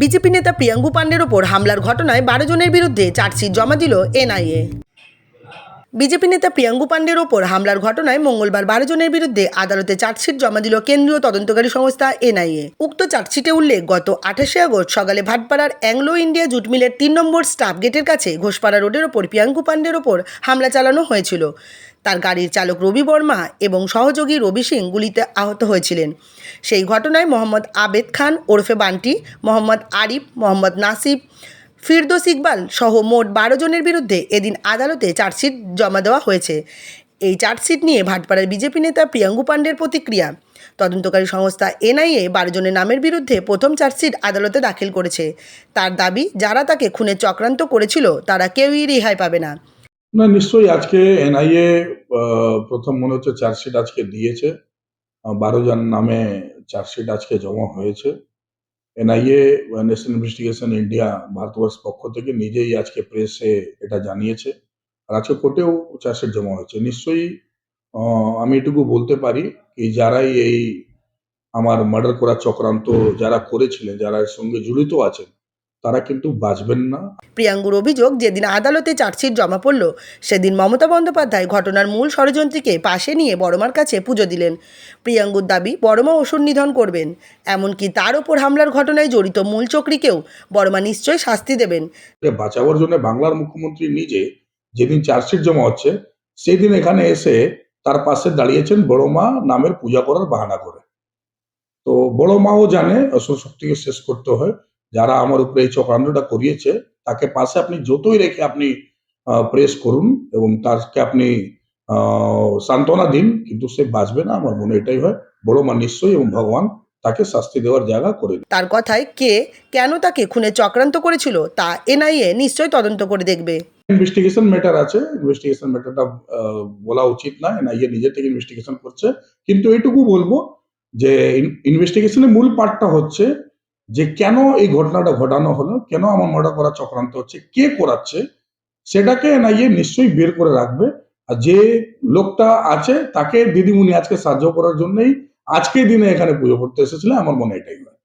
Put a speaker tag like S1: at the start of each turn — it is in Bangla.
S1: বিজেপি নেতা প্রিয়াঙ্গু পাণ্ডের ওপর হামলার ঘটনায় বারো জনের বিরুদ্ধে চার্জশিট জমা দিল এনআইএ। বিজেপি নেতা প্রিয়াঙ্কু পাণ্ডের ওপর হামলার ঘটনায় মঙ্গলবার বারো জনের বিরুদ্ধে আদালতে চার্জশিট জমা দিল কেন্দ্রীয় তদন্তকারী সংস্থা এনআইএ। উক্ত চার্জশিটে উল্লেখ, গত আঠাশে আগস্ট সকালে ভাটপাড়ার অ্যাংলো ইন্ডিয়া জুট মিলের তিন নম্বর স্টাফ গেটের কাছে ঘোষপাড়া রোডের ওপর প্রিয়াঙ্কু পাণ্ডের ওপর হামলা চালানো হয়েছিল। তার গাড়ির চালক রবি বর্মা এবং সহযোগী রবি সিং গুলিতে আহত হয়েছিলেন। সেই ঘটনায় মোহাম্মদ আবেদ খান ওরফে বান্টি, মোহাম্মদ আরিফ, মোহাম্মদ নাসিব ফিরদোস ইকবাল সহ মোট বারো জনের বিরুদ্ধে এদিন আদালতে চার্জশিট জমা দেওয়া হয়েছে। এই চার্জশিট নিয়ে ভাটপাড়ার বিজেপি নেতা প্রিয়াঙ্কু পাণ্ডের প্রতিক্রিয়া। তদন্তকারী সংস্থা এনআইএ বারো জনের নামের বিরুদ্ধে প্রথম চার্জশিট আদালতে দাখিল করেছে। তার দাবি, যারা তাকে খুনে চক্রান্ত করেছিল, তারা কেউই রেহাই পাবে না।
S2: না, নিশ্চয়ই আজকে এনআইএ প্রথম মনে হচ্ছে চার্জশিট আজকে দিয়েছে। বারো জন নামে চার্জশিট আজকে জমা হয়েছে। NIA national investigation India Bharatvarsha পক্ষ থেকে নিজেই আজকে প্রেসে এটা জানিয়েছে। আর আজকে কোর্টেও চার্জশিট জমা হয়েছে। নিশ্চয়ই আমি এটুকু বলতে পারি কি, যারাই এই আমার মার্ডার করার চক্রান্ত যারা করেছিলেন, যারা এর সঙ্গে জড়িত আছেন তারা কিন্তু বাঁচবেন না।
S1: প্রিয়াঙ্গুর অভিযোগ যেদিন আদালতে চার্জশিট জমা পড়ল সেদিন মমতা বন্দ্যোপাধ্যায় ঘটনার মূল ষড়যন্ত্রীকে পাশে নিয়ে বড়মার কাছে পুজো দিলেন। প্রিয়াঙ্গুর দাবি বড়মা ওষুধ নিধন করবেন। এমনকি তার ওপর হামলার ঘটনায় জড়িত মূল চক্রীকেও বড়মা নিশ্চয়ই শাস্তি দেবেন।
S2: বাঁচাবার জন্য বাংলার মুখ্যমন্ত্রী নিজে যেদিন চার্জশিট জমা হচ্ছে সেদিন এখানে এসে তার পাশে দাঁড়িয়েছেন বড় মা নামের পূজা করার বাহানা করে। তো বড় মাও জানে অসুর শক্তিকে শেষ করতে হয়। যারা আমার উপরে এই চক্রান্তটা করিয়েছে তাকে পাশে আপনি যতই রেখে আপনি প্রেস করুন এবং তাকে আপনি সান্ত্বনা দিন কিন্তু সে বাঁচবে না। আমার মনে এটাই হয়। বড় মা নিশ্চয়ই এবং ভগবান তাকে শাস্তি দেওয়ার জায়গা করে
S1: তার কথায় কে কেন তাকে খুনের চক্রান্ত করেছিল তা এনআইএ নিশ্চয়ই তদন্ত করে দেখবে।
S2: ইনভেস্টিগেশন ম্যাটার আছে। ইনভেস্টিগেশন ম্যাটারটা বলা উচিত না। এনআইএ নিজে থেকে ইনভেস্টিগেশন করছে। কিন্তু এটুকু বলব যে ইনভেস্টিগেশনের মূল পার্টটা হচ্ছে যে কেন এই ঘটনাটা ঘটানো হলো, কেন আমার মার্ডার করা চক্রান্ত হচ্ছে, কে করাচ্ছে, সেটাকে এনআইএ নিশ্চয়ই বের করে রাখবে। আর যে লোকটা আছে, তাকে দিদিমুনি আজকে সাহায্য করার জন্যই আজকে দিনে এখানে পুজো করতে এসেছিল, আমার মনে এটাই হয়।